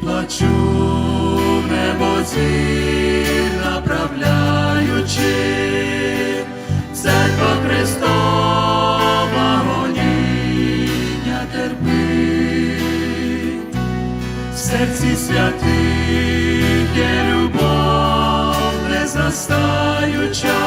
плачу в небо зір, направляючи. Церква Христова гоніння терпить, в серці святих є любов не застаюча,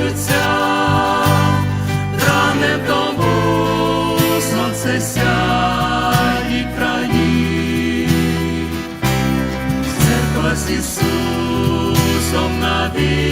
зустрічаються, ране в тому сонце сяє краї, церква з Ісусом навік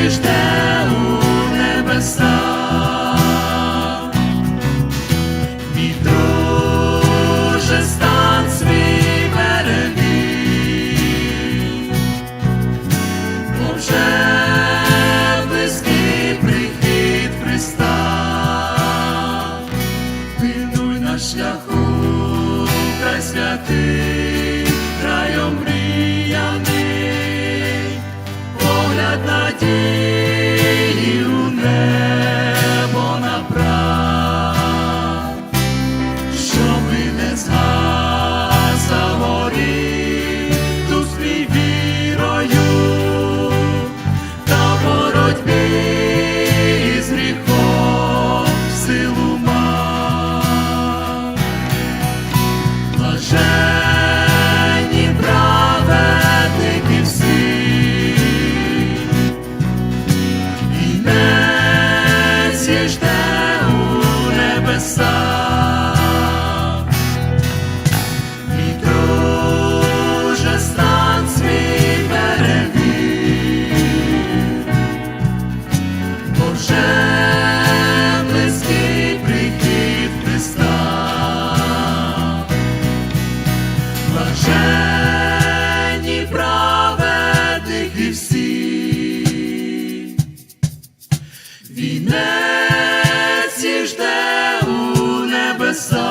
вінець їх жде у небесах. Мій стан свій перебій, бо вже близький прихід Христа. Пильнуй на шляху, край святий, надії у небо направ, щоби не згаса So.